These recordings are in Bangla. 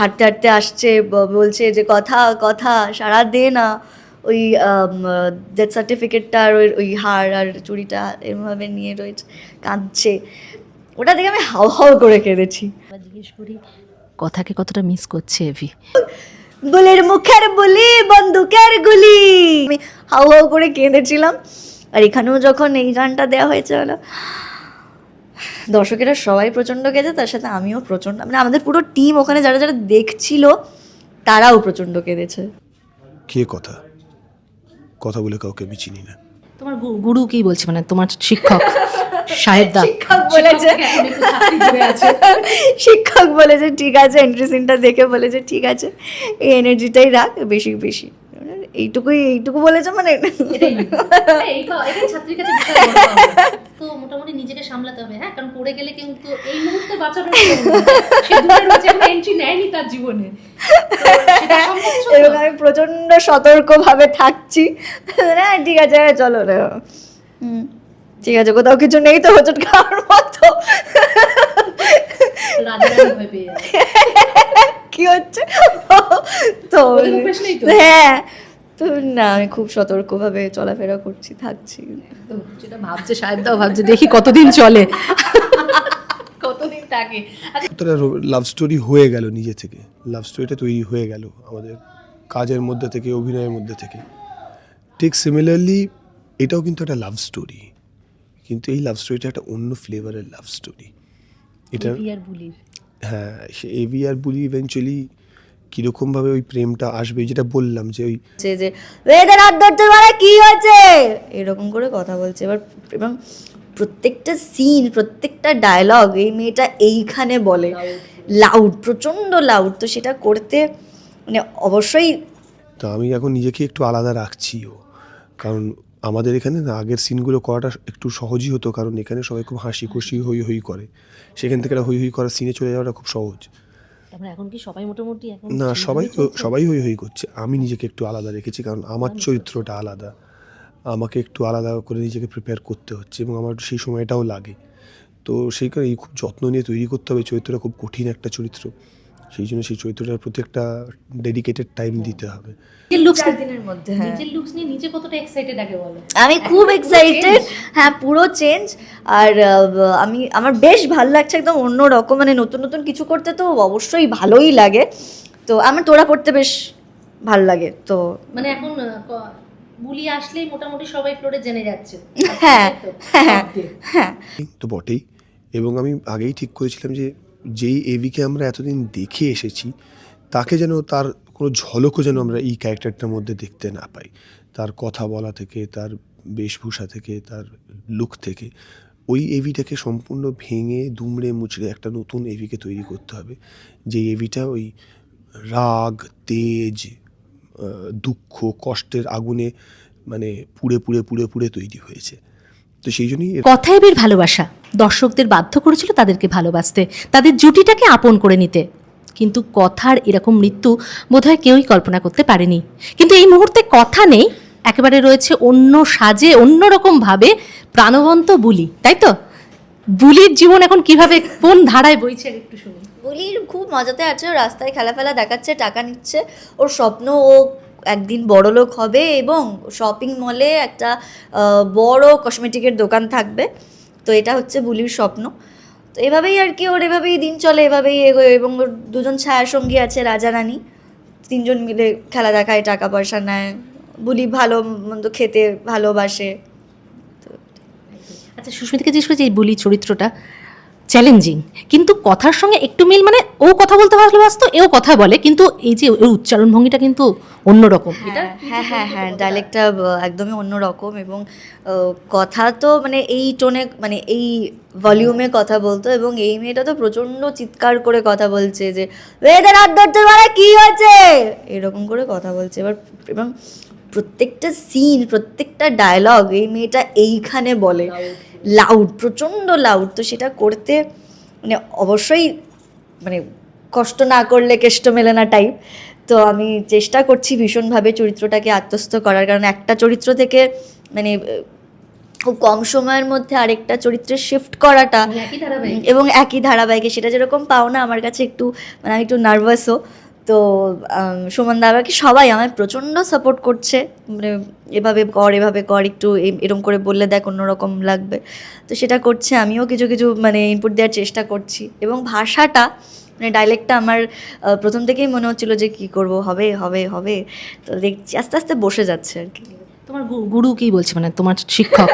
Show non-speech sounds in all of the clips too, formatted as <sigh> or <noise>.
হাঁটতে হাঁটতে আসছে বলছে যে কথা কথা সারা দে না। ওই ডেথ সার্টিফিকেটটা আর ওই ওই হার আর চুড়িটা এরমভাবে নিয়ে রয়েছে কাঁদছে। ওটা দেখে আমি হাও হাও করে কেঁদেছি। জিজ্ঞেস করি কথাকে কতটা মিস করছে এভি? বুলির মুখের বুলি বন্দুকের গুলি। আমি হাউ হাউ করে কেঁদেছিলাম। আর এখানেও যখন এই গানটা দেওয়া হয়েছে হলো দর্শকেরা সবাই প্রচণ্ড কেঁদে তার সাথে আমিও প্রচণ্ড মানে আমাদের পুরো টিম ওখানে যারা যারা দেখছিল তারাও প্রচণ্ড কেঁদেছে। কে কথা? কথা বলে কাউকে আমি চিনি না। তোমার গুরু কি বলছে? মানে তোমার শিক্ষক সাহেবদা। শিক্ষক বলেছে। শিক্ষক বলেছে ঠিক আছে এন্ট্রি সিনটা দেখে বলেছে ঠিক আছে এই এনার্জিটাই রাখ বেশি বেশি। এইটুকুই এইটুকু বলেছে মানে <laughs> মোটামুটি নিজেকে সামলাতে হবে হ্যাঁ? কারণ পড়ে গেলে কিন্তু এই মুহূর্তে বাঁচানোর এন্ট্রি নেয়নি তার জীবনে। সামলাচ্ছো আমি প্রচণ্ড সতর্কভাবে থাকছি। হ্যাঁ ঠিক আছে হ্যাঁ, চলো রে হুম, ঠিক আছে কোথাও কিছু নেই তো হোঁচট খাওয়ার মতো। <laughs> কি হচ্ছে? তো? হ্যাঁ তো না আমি খুব সতর্কভাবে চলাফেরা করছি থাকছি। যেটা ভাবছে সাহেবদাও ভাবছে দেখি কতদিন চলে। কতদিন থাকে। তোরা লাভ স্টোরি হয়ে গেল নিজে থেকে। লাভ স্টোরিটা তৈরি হয়ে গেল আমাদের কাজের মধ্যে থেকে অভিনয়ের মধ্যে থেকে। ঠিক সিমিলারলি এটাও কিন্তু একটা লাভ স্টোরি কিন্তু এই লাভ স্টোরিটা একটা অন্য ফ্লেভারের লাভ স্টোরি এটা হ্যাঁ সে এভি আর বুলি ইভেনচুয়ালি কীরকমভাবে ওই প্রেমটা আসবে যেটা বললাম যে ওই যে যে এদের হাত ধরতে পারে কি হয়েছে? এরকম করে কথা বলছে। এবার এবং প্রত্যেকটা সিন প্রত্যেকটা ডায়লগ এই মেয়েটা এইখানে বলে। লাউড প্রচণ্ড লাউড তো সেটা করতে মানে অবশ্যই তো আমি এখন নিজেকে একটু আলাদা রাখছিও কারণ আমাদের এখানে না আগের সিনগুলো করাটা একটু সহজই হতো কারণ এখানে সবাই খুব হাসি খুশি হই হই করে। সেখান থেকে হই হই করার সিনে চলে যাওয়াটা খুব সহজ। তারপরে এখন কি সবাই মোটামুটি এখন না সবাই? সবাই হই হই করছে। আমি নিজেকে একটু আলাদা রেখেছি কারণ আমার চরিত্রটা আলাদা। আমাকে একটু আলাদা করে নিজেকে প্রিপেয়ার করতে হচ্ছে এবং আমার সেই সময়টাও লাগে। তো সেই কারণে খুব যত্ন নিয়ে তৈরি করতে হবে চরিত্রটা খুব কঠিন একটা চরিত্র। সেই জন্য সেই চরিত্রটার প্রতি একটা ডেডিকেটেড টাইম দিতে হবে। লুকস দিনের মধ্যে হ্যাঁ। নিজের লুকস নিয়ে নিজে কতটা এক্সাইটেড আগে বলো? আমি খুব এক্সাইটেড হ্যাঁ পুরো চেঞ্জ আর আমি আমার বেশ ভালো লাগছে একদম অন্য রকম মানে নতুন নতুন কিছু করতে তো অবশ্যই ভালোই লাগে। তো আমার তোরা পড়তে বেশ ভালো লাগে তো মানে এখন বুলি আসলেই মোটামুটি সবাই ফ্লোরে জেনে যাচ্ছে। হ্যাঁ, হ্যাঁ, হ্যাঁ। তো বটেই। এবং আমি আগেই ঠিক করেছিলাম যে যেই এভিকে আমরা এতদিন দেখে এসেছি, তাকে যেন তার কোনো ঝলকও যেন আমরা এই ক্যারেক্টারটার মধ্যে দেখতে না পাই। তার কথা বলা থেকে, তার বেশভূষা থেকে, তার লুক থেকে, ওই এভিটাকে সম্পূর্ণ ভেঙে, দুমড়ে মুচড়ে একটা নতুন এভিকে তৈরি করতে হবে। যে এভিটা ওই রাগ, তেজ দুঃখ, কষ্টের আগুনে মানে পুড়ে পুড়ে পুড়ে পুড়ে তৈরি হয়েছে। তো সেই জন্যই কথা এবির ভালোবাসা। দর্শকদের বাধ্য করেছিল তাদেরকে ভালোবাসতে তাদের জুটিটাকে আপন করে নিতে। কিন্তু কথার এরকম মৃত্যু বোধহয় কেউই কল্পনা করতে পারেনি। কিন্তু এই মুহূর্তে কথা নেই একেবারে রয়েছে অন্য সাজে অন্যরকম ভাবে প্রাণবন্ত বুলি তাই তো? বুলির জীবন এখন কীভাবে কোন ধারায় বইছে একটু শুনি বলির খুব মজাতে আছে ও রাস্তায় খেলা ফেলা দেখাচ্ছে টাকা নিচ্ছে ওর স্বপ্ন ও একদিন বড় লোক হবে এবং শপিং মলে একটা বড় কসমেটিকের দোকান থাকবে। তো এটা হচ্ছে বুলির স্বপ্ন। তো এভাবেই আর কি, ওর এভাবেই দিন চলে, এভাবেই এগোয় এবং ওর দুজন ছায়াসঙ্গী আছে রাজা রানী তিনজন মিলে খেলা দেখায় টাকা পয়সা নেয়। বুলি ভালো মন্দ খেতে ভালোবাসে। আচ্ছা সুস্মিতাকে জিজ্ঞেস করেছি এই বুলি চরিত্রটা চ্যালেঞ্জিং কিন্তু কথার সঙ্গে একটু মিল মানে ও কথা বলতে ভালোবাসতো এও কথা বলে কিন্তু এই যে ওর উচ্চারণ ভঙ্গিটা কিন্তু অন্যরকম। হ্যাঁ হ্যাঁ হ্যাঁ হ্যাঁ ডাইলেক্টটা একদমই অন্যরকম এবং কথা তো মানে এই টোনে মানে এই ভলিউমে কথা বলতো এবং এই মেয়েটা তো প্রচণ্ড চিৎকার করে কথা বলছে যে এদের হাত ধরতে পারে কি হয়েছে? এরকম করে কথা বলছে। এবার এবং প্রত্যেকটা সিন প্রত্যেকটা ডায়লগ এই মেয়েটা এইখানে বলে। লাউড প্রচণ্ড লাউড তো সেটা করতে মানে অবশ্যই মানে কষ্ট না করলে কেষ্ট মেলে না টাইপ তো আমি চেষ্টা করছি ভীষণভাবে চরিত্রটাকে আত্মস্থ করার। কারণ একটা চরিত্র থেকে মানে খুব কম সময়ের মধ্যে আরেকটা চরিত্রে শিফট করাটা এবং একই ধারাবাহিক। সেটা যেরকম পাও না আমার কাছে একটু মানে আমি একটু নার্ভাসও তো সুমন দাদাকে সবাই আমায় প্রচণ্ড সাপোর্ট করছে? মানে এভাবে কর এভাবে কর, একটু এরম করে বললে দেখ অন্যরকম লাগবে। তো সেটা করছে, আমিও কিছু কিছু মানে ইনপুট দেওয়ার চেষ্টা করছি। এবং ভাষাটা মানে ডাইলেক্টটা আমার প্রথম থেকেই মনে হচ্ছিল যে কি করব, হবে হবে হবে। তো দেখছি, আস্তে আস্তে বসে যাচ্ছে আর কি। তোমার গুরু কি বলছে? মানে তোমার শিক্ষক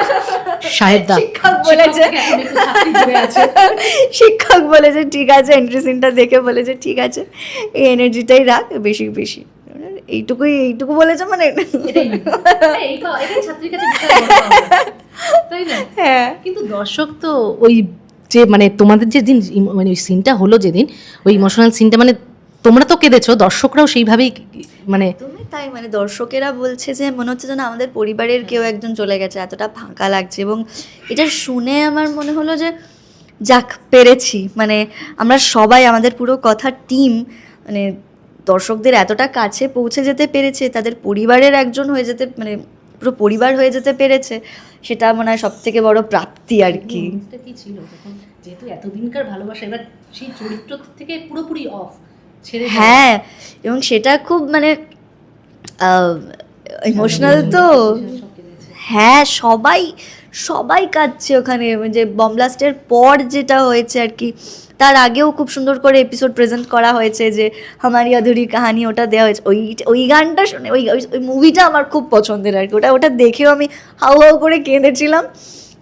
সাহেবদা। শিক্ষক বলেছে। শিক্ষক আছে। শিক্ষক বলেছে ঠিক আছে এন্ট্রি সিনটা দেখে বলেছে ঠিক আছে। এই এনার্জিটাই রাখ বেশি বেশি। এইটুকুই এইটুকু বলেছে মানে? না? হ্যাঁ। কিন্তু দর্শক তো ওই যে মানে তোমাদের যেদিন ইম- মানে ওই সিনটা হলো যেদিন ওই ইমোশনাল সিনটা মানে তোমরা তো কেঁদেছো দর্শকরাও সেইভাবেই মানে তুমি তাই মানে দর্শকেরা বলছে যে মনে হচ্ছে যেন আমাদের পরিবারের কেউ একজন চলে গেছে এতটা ফাঁকা লাগছে। এবং এটা শুনে আমার মনে হলো যে যাক পেরেছি। মানে আমরা সবাই আমাদের পুরো কথা টিম মানে দর্শকদের এতটা কাছে পৌঁছে যেতে পেরেছে তাদের পরিবারের একজন হয়ে যেতে মানে পুরো পরিবার হয়ে যেতে পেরেছে সেটা মনে হয় সব থেকে বড় প্রাপ্তি আর কি। কি ছিল? যেহেতু এতদিনকার ভালোবাসা এবার সেই চরিত্র থেকে পুরোপুরি অফ হ্যাঁ এবং সেটা খুব মানে ইমোশনাল তো হ্যাঁ সবাই সবাই কাঁদছে ওখানে। যে বমব্লাস্টের পর যেটা হয়েছে আর কি, তার আগেও খুব সুন্দর করে এপিসোড প্রেজেন্ট করা হয়েছে যে হামারি অধুরি কাহানি ওটা দেওয়া হয়েছে। ওই ওই গানটা শুনে, ওই, ওই- মুভিটা আমার খুব পছন্দের আর কি। ওটা ওটা দেখেও আমি হাউ হাউ করে কেঁদেছিলাম।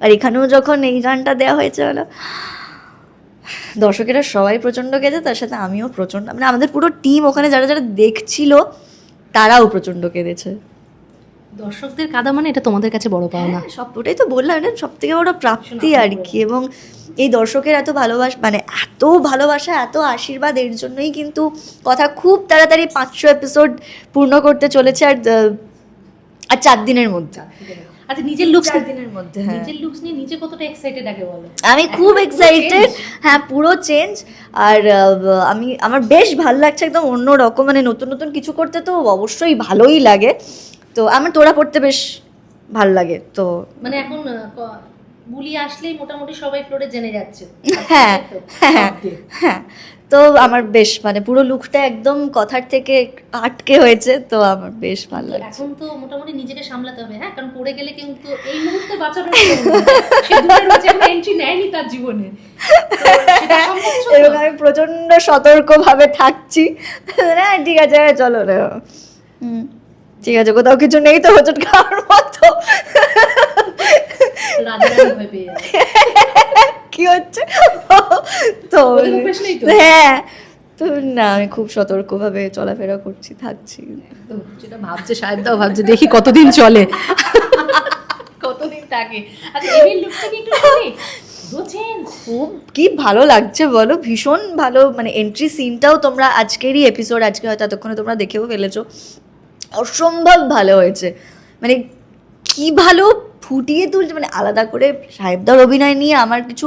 আর এখানেও যখন এই গানটা দেওয়া হয়েছে, হলো, দর্শকেরা সবাই প্রচণ্ড কেঁদে তার সাথে আমিও প্রচণ্ড মানে আমাদের পুরো টিম ওখানে যারা যারা দেখছিল তারাও প্রচণ্ড কেঁদেছে। দর্শকদের কাদা মানে এটা তোমাদের কাছে বড় পাওয়া না সব ওটাই তো বললাম না সব থেকে বড় প্রাপ্তি আর কি এবং এই দর্শকের এত ভালোবাসা মানে এত ভালোবাসা এত আশীর্বাদ এর জন্যই কিন্তু কথা খুব তাড়াতাড়ি পাঁচশো এপিসোড পূর্ণ করতে চলেছে আর আর চার দিনের মধ্যে। আচ্ছা নিজের লুকস দিনের মধ্যে হ্যাঁ। নিজের লুকস নিয়ে নিজে কতটা এক্সাইটেড আগে বলো? আমি খুব এক্সাইটেড হ্যাঁ পুরো চেঞ্জ আর আমি আমার বেশ ভালো লাগছে একদম অন্য রকম মানে নতুন নতুন কিছু করতে তো অবশ্যই ভালোই লাগে। তো আমার তোরা পড়তে বেশ ভালো লাগে তো মানে এখন বুলি আসলেই মোটামুটি সবাই ফ্লোরে জেনে যাচ্ছে। হ্যাঁ, হ্যাঁ। হ্যাঁ। তো আমার বেশ মানে পুরো লুকটা একদম কথার থেকে আটকে হয়েছে তো আমার বেশ ভালো লাগছে। এখন তো মোটামুটি নিজেকে সামলাতে হবে হ্যাঁ? কারণ পড়ে গেলে কিন্তু এই মুহূর্তে রয়েছে এন্ট্রি নেয়নি তার জীবনে? এবং আমি প্রচণ্ড সতর্কভাবে থাকছি। হ্যাঁ ঠিক আছে হ্যাঁ, চলো রে। হুম ঠিক আছে কোথাও কিছু নেই তো হোচট খাওয়ার মতো রাজারানী ভয় পেয়ে যাবে। কি হচ্ছে? তো? হ্যাঁ। তো না আমি খুব সতর্কভাবে চলাফেরা করছি থাকছি। যেটা ভাবছে সাহেবদাও ভাবছে দেখি কতদিন চলে। কতদিন থাকে। আচ্ছা লুকটা কি একটু খুব কি ভালো লাগছে বলো ভীষণ ভালো মানে এন্ট্রি সিনটাও তোমরা আজকেরই এপিসোড আজকে হয়তো এতক্ষণে তোমরা দেখেও ফেলেছো। অসম্ভব ভালো হয়েছে। মানে কি ভালো ফুটিয়ে তুলছে মানে আলাদা করে সাহেবদার অভিনয় নিয়ে আমার কিছু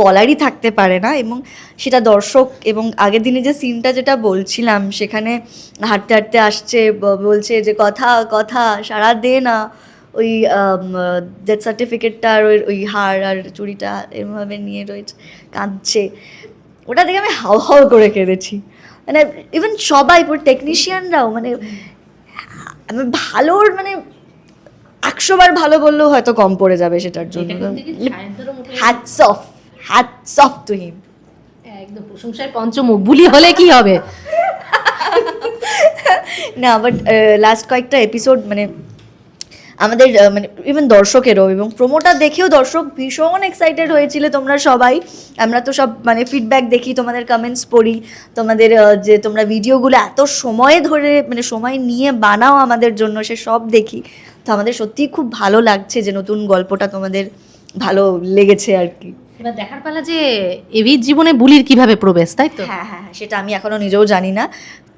বলারই থাকতে পারে না। এবং সেটা দর্শক এবং আগের দিনে যে সিনটা যেটা বলছিলাম, সেখানে হাঁটতে হাঁটতে আসছে বলছে যে, কথা কথা সারা দে না। ওই ডেথ সার্টিফিকেটটা আর ওই ওই হার আর চুড়িটা এরমভাবে নিয়ে রয়েছে, কাঁদছে। ওটা দেখে আমি হাও হাও করে কেঁদেছি। মানে ইভেন সবাই, পুরো টেকনিশিয়ানরাও মানে আমি ভালোর মানে একশো বার ভালো বললেও হয়তো কম পড়ে যাবে সেটার জন্য। Hats off hats off to him একদম প্রশংসায় পঞ্চমুখ বুলি হলে কি হবে? <laughs> না বাট লাস্ট কয়েকটা এপিসোড মানে আমাদের মানে ইভেন দর্শকেরও এবং প্রোমোটা দেখেও দর্শক ভীষণ এক্সাইটেড হয়েছিল তোমরা সবাই। আমরা তো সব মানে ফিডব্যাক দেখি তোমাদের কমেন্টস পড়ি তোমাদের যে তোমরা ভিডিওগুলো এত সময় ধরে মানে সময় নিয়ে বানাও আমাদের জন্য সে সব দেখি। তো আমাদের সত্যিই খুব ভালো লাগছে যে নতুন গল্পটা তোমাদের ভালো লেগেছে আর কি। এবার দেখার পালা যে এভির জীবনে বুলির কীভাবে প্রবেশ তাই তো? হ্যাঁ হ্যাঁ হ্যাঁ, সেটা আমি এখনও নিজেও জানি না।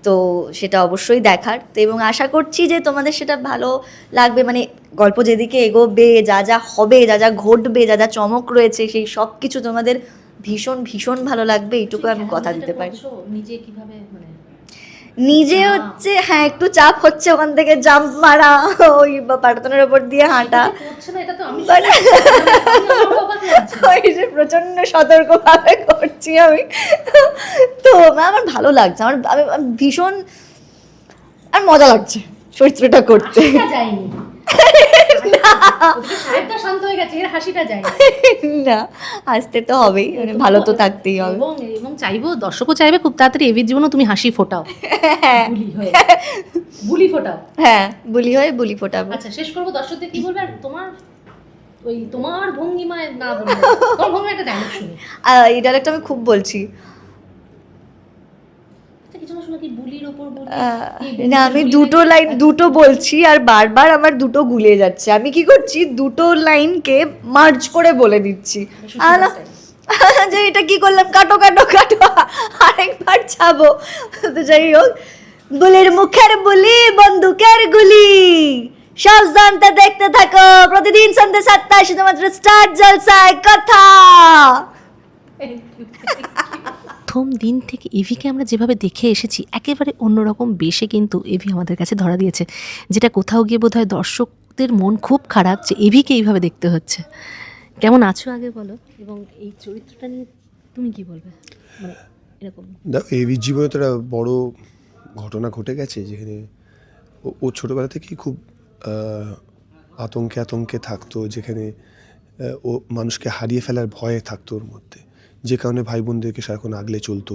তো সেটা অবশ্যই দেখার। তো এবং আশা করছি যে তোমাদের সেটা ভালো লাগবে। মানে গল্প যেদিকে এগোবে যা যা হবে যা যা ঘটবে যা যা চমক রয়েছে সেই সব কিছু তোমাদের ভীষণ ভীষণ ভালো লাগবে। এইটুকু আমি কথা দিতে পারি। নিজে কীভাবে মানে নিজে হচ্ছে হ্যাঁ একটু চাপ হচ্ছে ওখান থেকে জাম্প মারা ওই পাটাতনের ওপর দিয়ে হাঁটা। <laughs> ওই যে প্রচণ্ড সতর্কভাবে করছি আমি। তো আমার ভালো লাগছে আমার আমি ভীষণ আর মজা লাগছে চরিত্রটা করতে। যায়নি। শান্ত হয়ে গেছে এর হাসিটা যায়নি না। আসতে তো হবেই মানে ভালো তো থাকতেই হবে। এবং চাইব দর্শকও চাইবে খুব তাড়াতাড়ি এভির জীবনেও তুমি হাসি ফোটাও। বুলি বুলি ফোটাও। হ্যাঁ বুলি হয় বুলি ফোটাবো। আচ্ছা শেষ করব দর্শকদের কি বলবে? আর তোমার ওই তোমার ভঙ্গিমায় না বলব? <laughs> তোমার ভঙ্গিমা একটা ডায়লগ শুনি। এই ডায়লগটা আমি খুব বলছি। না বুলির ওপর আমি দুটো লাইন দুটো বলছি আর বারবার আমার দুটো গুলিয়ে যাচ্ছে। আমি কি করছি? দুটো লাইনকে মার্জ করে বলে দিচ্ছি। আলা, <laughs> যে এটা কি করলাম? কাটো কাটো কাটো। আরেকবার ছাবো। তো যাই হোক বুলির মুখের বুলি বন্দুকের গুলি। সব জানতে দেখতে থাকো। প্রতিদিন সন্ধ্যে সাতটায় শুধুমাত্র স্টার জলসায় কথা। <laughs> প্রথম দিন থেকে এভিকে আমরা যেভাবে দেখে এসেছি, একেবারে অন্যরকম বেশে কিন্তু এভি আমাদের কাছে ধরা দিয়েছে। যেটা কোথাও গিয়ে বোধহয় দর্শকদের মন খুব খারাপ যে এভিকে এইভাবে দেখতে হচ্ছে। কেমন আছো আগে বলো? এবং এই চরিত্রটা নিয়ে তুমি কি বলবে? মানে এরকম। এভির জীবনে তো একটা বড় ঘটনা ঘটে গেছে যেখানে ও ছোটোবেলা থেকেই খুব আতঙ্কে আতঙ্কে থাকতো, যেখানে ও মানুষকে হারিয়ে ফেলার ভয়ে থাকতো ওর মধ্যে। যে কারণে ভাই বোনদেরকে সারাক্ষণ আগলে চলতো।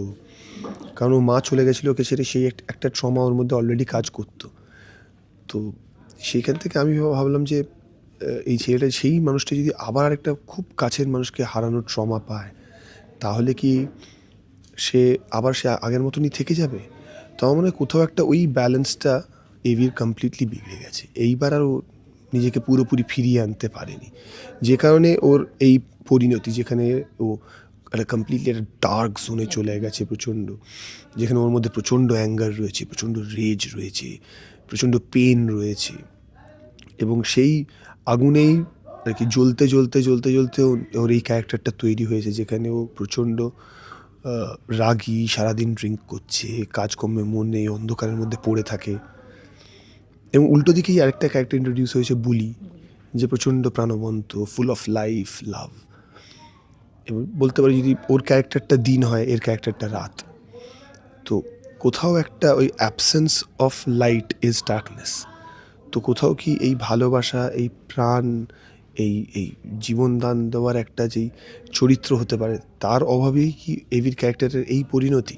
কারণ ও মা চলে গেছিল ওকে ছেড়ে সেই একটা ট্রমা ওর মধ্যে অলরেডি কাজ করতো। তো সেইখান থেকে আমি ভাবলাম যে এই ছেলেটা সেই মানুষটা যদি আবার একটা খুব কাছের মানুষকে হারানোর ট্রমা পায়, তাহলে কি সে আবার সে আগের মতনই থেকে যাবে? তো আমার মনে হয় কোথাও একটা ওই ব্যালেন্সটা এভির কমপ্লিটলি বিগড়ে গেছে। এইবার আর ও নিজেকে পুরোপুরি ফিরিয়ে আনতে পারেনি। যে কারণে ওর এই পরিণতি যেখানে ও একটা কমপ্লিটলি একটা ডার্ক জোনে চলে গেছে প্রচণ্ড। যেখানে ওর মধ্যে প্রচণ্ড অ্যাঙ্গার রয়েছে, প্রচণ্ড রেজ রয়েছে, প্রচণ্ড পেন রয়েছে। এবং সেই আগুনেই আর কি জ্বলতে জ্বলতে জ্বলতে জ্বলতে ওর এই ক্যারেক্টারটা তৈরি হয়েছে, যেখানে ও প্রচণ্ড রাগী, সারাদিন ড্রিঙ্ক করছে, কাজকর্মে মন নেই, অন্ধকারের মধ্যে পড়ে থাকে। এবং উল্টো দিকেই আরেকটা ক্যারেক্টার ইন্ট্রোডিউস হয়েছে, বুলি, যে প্রচণ্ড প্রাণবন্ত ফুল অফ লাইফ লাভ এবং বলতে পারি যদি ওর ক্যারেক্টারটা দিন হয়, এর ক্যারেক্টারটা রাত। তো কোথাও একটা ওই absence of light is darkness তো কোথাও কি এই ভালোবাসা, এই প্রাণ, এই এই জীবনদান দেওয়ার একটা যেই চরিত্র হতে পারে, তার অভাবেই কি এভির ক্যারেক্টারের এই পরিণতি?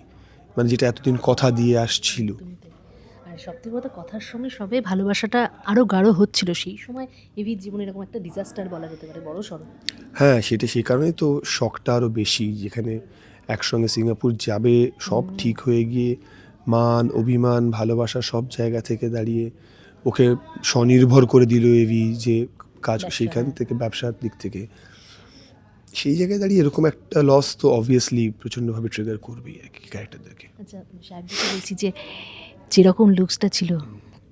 মানে যেটা এতদিন কথা দিয়ে আসছিল। সবথেকে বড় কথার সঙ্গে সবে ভালোবাসাটা আরও গাঢ় হচ্ছিল। সেই সময় এভির জীবনে এরকম একটা ডিজাস্টার বলা যেতে পারে বড় সড়ো। হ্যাঁ সেটা সেই কারণেই তো শখটা আরও বেশি যেখানে একসঙ্গে সিঙ্গাপুর যাবে সব ঠিক হয়ে গিয়ে মান অভিমান ভালোবাসা সব জায়গা থেকে দাঁড়িয়ে ওকে স্বনির্ভর করে দিল এভি যে কাজ। সেইখান থেকে ব্যবসার দিক থেকে। সেই জায়গায় দাঁড়িয়ে এরকম একটা লস তো অবভিয়াসলি প্রচণ্ডভাবে ট্রিগার করবেই আর কি ক্যারেক্টারদেরকে আচ্ছা বলছি যে যেরকম লুকসটা ছিল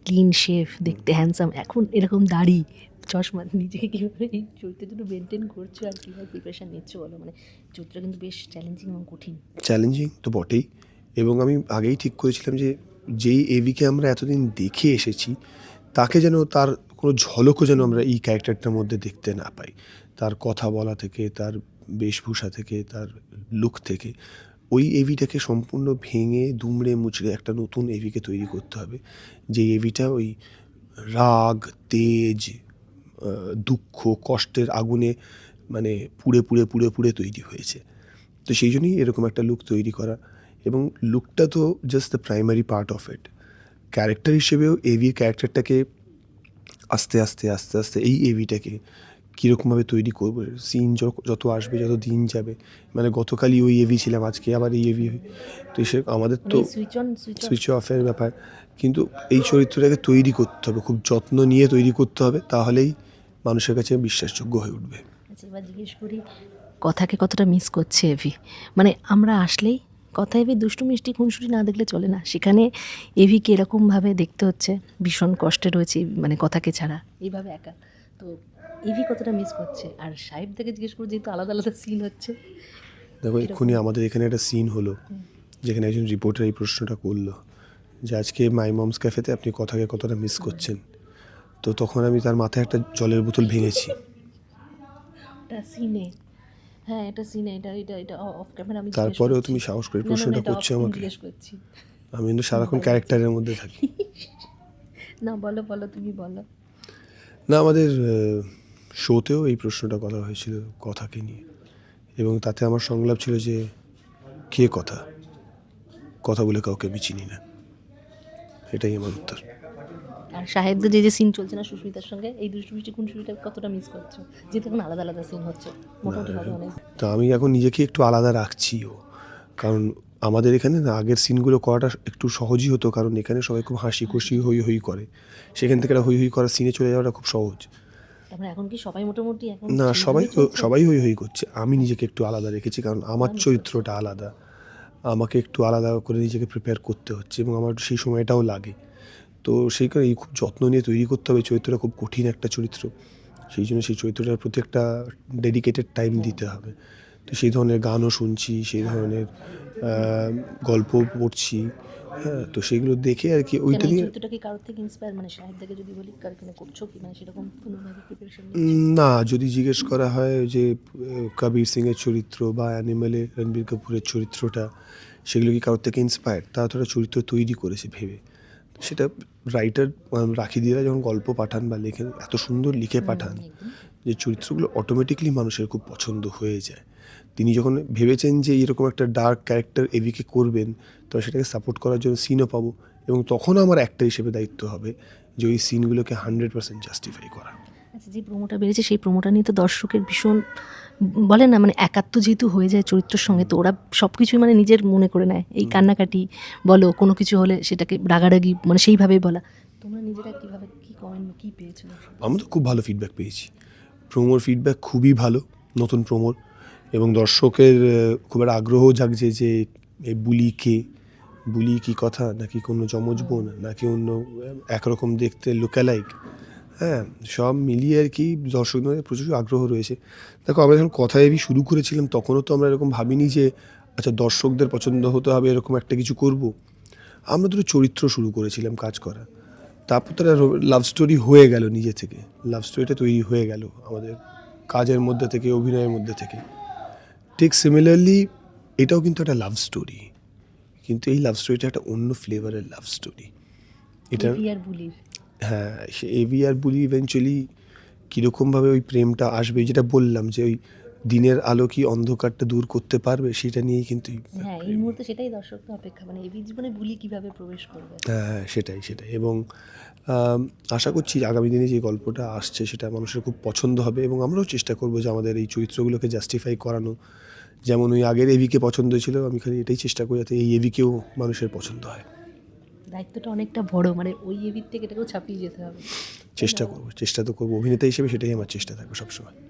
ক্লিন শেফ দেখতে হ্যান্ডসাম এখন এরকম দাড়ি, চশমা, নিজেকে কীভাবে এই চরিত্রের জন্য মেনটেন করছ আর কীভাবে প্রিপারেশান নিচ্ছ বলো? মানে চরিত্রটা কিন্তু বেশ চ্যালেঞ্জিং এবং কঠিন। চ্যালেঞ্জিং তো বটেই। এবং আমি আগেই ঠিক করেছিলাম যে, যেই এভিকে আমরা এতদিন দেখে এসেছি, তাকে যেন তার কোনো ঝলকও যেন আমরা এই ক্যারেক্টারটার মধ্যে দেখতে না পাই। তার কথা বলা থেকে, তার বেশভূষা থেকে, তার লুক থেকে। ওই এভিটাকে সম্পূর্ণ ভেঙে, দুমড়ে, মুচড়ে একটা নতুন এভিকে তৈরি করতে হবে। যে এভিটা ওই রাগ, তেজ দুঃখ, কষ্টের আগুনে মানে পুড়ে পুড়ে পুড়ে পুড়ে তৈরি হয়েছে। তো সেই জন্যই এরকম একটা লুক তৈরি করা। এবং লুকটা তো just the primary part of it character হিসেবেও এভির ক্যারেক্টারটাকে আস্তে আস্তে আস্তে আস্তে এই এভিটাকে কীরকমভাবে তৈরি করব সিন যত আসবে যত দিন যাবে। মানে গতকালই ওই এভি ছিলাম আজকে আবার এই এভি তো সে আমাদের তো সুইচ অন সুইচ অফের ব্যাপার। কিন্তু এই চরিত্রটাকে তৈরি করতে হবে খুব যত্ন নিয়ে তৈরি করতে হবে তাহলেই মানুষের কাছে বিশ্বাসযোগ্য হয়ে উঠবে। আচ্ছা এবার জিজ্ঞেস করি কথাকে কতটা মিস করছে এভি মানে আমরা আসলেই কথা এভি দুষ্টু মিষ্টি খুনসুটি না দেখলে চলে না। সেখানে এভিকে এরকমভাবে দেখতে হচ্ছে ভীষণ কষ্টে রয়েছে মানে কথাকে ছাড়া। এইভাবে একা। তো এভি কতটা মিস করছে? আর সাহেব থেকে জিজ্ঞেস করো যেহেতু আলাদা আলাদা সিন হচ্ছে। দেখো এক্ষুনি আমাদের এখানে একটা সিন হলো যেখানে একজন রিপোর্টার এই প্রশ্নটা করল যে আজকে মাই মমস ক্যাফেতে আপনি কথাকে কতটা মিস করছেন? তো তখন আমি তার মাথায় একটা জলের বোতল ভেঙেছি। সিনে হ্যাঁ এটা সিনে এটা এটা এটা অফ ক্যামেরা আমি তারপরেও তুমি সাহস করে প্রশ্নটা করছ আমাকে। আমি কিন্তু সারাক্ষণ ক্যারেক্টারের মধ্যে থাকি। না বলো বলো তুমি বলো। না আমাদের শোতেও এই প্রশ্নটা করা হয়েছিল কথাকে নিয়ে। এবং তাতে আমার সংলাপ ছিল যে কে কথা? কথা বলে কাউকে আমি চিনি না। এটাই আমার উত্তর। আর সাহেবদের যে যে সিন চলছে না সুস্মিতার সঙ্গে এই দুষ্টু মিষ্টি কোন সুমিটা কতটা মিস করছ? যেহেতু এখন আলাদা আলাদা সিন হচ্ছে মোটামুটি হবে অনেক। তো আমি এখন নিজেকে একটু আলাদা রাখছিও। কারণ আমাদের এখানে না আগের সিনগুলো করাটা একটু সহজই হতো কারণ এখানে সবাই খুব হাসি খুশি হই হই করে। সেখান থেকে হই হই করার সিনে চলে যাওয়াটা খুব সহজ। তারপরে এখন কি সবাই মোটামুটি এখন না সবাই? সবাই হই হই করছে। আমি নিজেকে একটু আলাদা রেখেছি কারণ আমার চরিত্রটা আলাদা। আমাকে একটু আলাদা করে নিজেকে প্রিপেয়ার করতে হচ্ছে এবং আমার সেই সময়টাও লাগে। তো সেই কারণে এই খুব যত্ন নিয়ে তৈরি করতে হবে। চরিত্রটা খুব কঠিন একটা চরিত্র। সেই জন্য সেই চরিত্রটার প্রতি একটা ডেডিকেটেড টাইম দিতে হবে। তো সেই ধরনের গানও শুনছি সেই ধরনের আহ, গল্প পড়ছি হ্যাঁ তো সেগুলো দেখে আর কি ওইটা নিয়ে কি কারোর থেকে ইন্সপায়ার মানে সাহেবদাকে যদি বলি কার কোনো করছ কি? মানে সেরকম কোনোভাবে প্রিপারেশন না যদি জিজ্ঞেস করা হয় যে কবির সিংয়ের চরিত্র বা অ্যানিমেলে রণবীর কাপুরের চরিত্রটা সেগুলো কি কারোর থেকে ইন্সপায়ার তারা তো একটা চরিত্র তৈরি করেছে ভেবে। সেটা রাইটার রাখি দিয়ে যখন গল্প পাঠান বা লেখেন এত সুন্দর লিখে পাঠান যে চরিত্রগুলো অটোমেটিকলি মানুষের খুব পছন্দ হয়ে যায়। তিনি যখন ভেবেছেন যে এরকম একটা ডার্ক ক্যারেক্টার এভিকে করবেন তো সেটাকে সাপোর্ট করার জন্য সিনও পাবো এবং তখন আমার একটা হিসেবে দায়িত্ব হবে যে ওই সিনগুলোকে হান্ড্রেড পার্সেন্ট জাস্টিফাই করা। আচ্ছা যে প্রোমোটা বেড়েছে সেই প্রোমোটা নিয়ে তো দর্শকের ভীষণ বলে না মানে একাত্ম যেহেতু হয়ে যায় চরিত্রের সঙ্গে তো ওরা সব কিছুই মানে নিজের মনে করে নেয়। এই কান্নাকাটি বলো কোনো কিছু হলে সেটাকে রাগারাগি মানে সেইভাবেই বলা। তোমরা নিজেরা কীভাবে কী কমেন্ট কী পেয়েছ? আমরা তো খুব ভালো ফিডব্যাক পেয়েছি। প্রোমোর ফিডব্যাক খুবই ভালো নতুন প্রোমোর এবং দর্শকের খুব একটা আগ্রহ জাগছে যে এই বুলি কে? বুলি কি কথা? নাকি কোনো যমজ বোন? নাকি অন্য একরকম দেখতে লোকালাইক হ্যাঁ সব মিলিয়ে আর কি দর্শকদের প্রচুর আগ্রহ রয়েছে। দেখো, আমরা যখন কথা এবি শুরু করেছিলাম, তখনও তো আমরা এরকম ভাবিনি যে আচ্ছা দর্শকদের পছন্দ হতে হবে, এরকম একটা কিছু করব। আমরা দুটো চরিত্র শুরু করেছিলাম কাজ করা। তারপর তারা লাভ স্টোরি হয়ে গেল নিজে থেকে। লাভ স্টোরিটা তৈরি হয়ে গেল আমাদের কাজের মধ্যে থেকে, অভিনয়ের মধ্যে থেকে। ঠিক সিমিলারলি এটাও কিন্তু একটা লাভ স্টোরি কিন্তু এই লাভ স্টোরিটা একটা অন্য ফ্লেভারের লাভ স্টোরি এটা হ্যাঁ সে এভি আর বুলি ইভেনচুয়ালি কীরকমভাবে ওই প্রেমটা আসবে যেটা বললাম যে ওই দিনের আলো কি অন্ধকারটা দূর করতে পারবে সেটা নিয়েই কিন্তু হ্যাঁ এই মুহূর্তে সেটাই অপেক্ষা মানে এই জীবনে বুলি কীভাবে প্রবেশ করবে? হ্যাঁ সেটাই সেটাই। এবং আশা করছি আগামী দিনে যে গল্পটা আসছে সেটা মানুষের খুব পছন্দ হবে এবং আমরাও চেষ্টা করব যে আমাদের এই চরিত্রগুলোকে জাস্টিফাই করানো যেমন ওই আগের এভিকে পছন্দ ছিল আমি খালি এটাই চেষ্টা করি যাতে এই এভিকেও মানুষের পছন্দ হয়। দায়িত্বটা অনেকটা বড় মানে ওই এভির থেকে এটাকেও ছাপিয়ে যেতে হবে। চেষ্টা করব চেষ্টা তো করব। অভিনেতা হিসেবে সেটাই আমার চেষ্টা থাকবে সবসময়।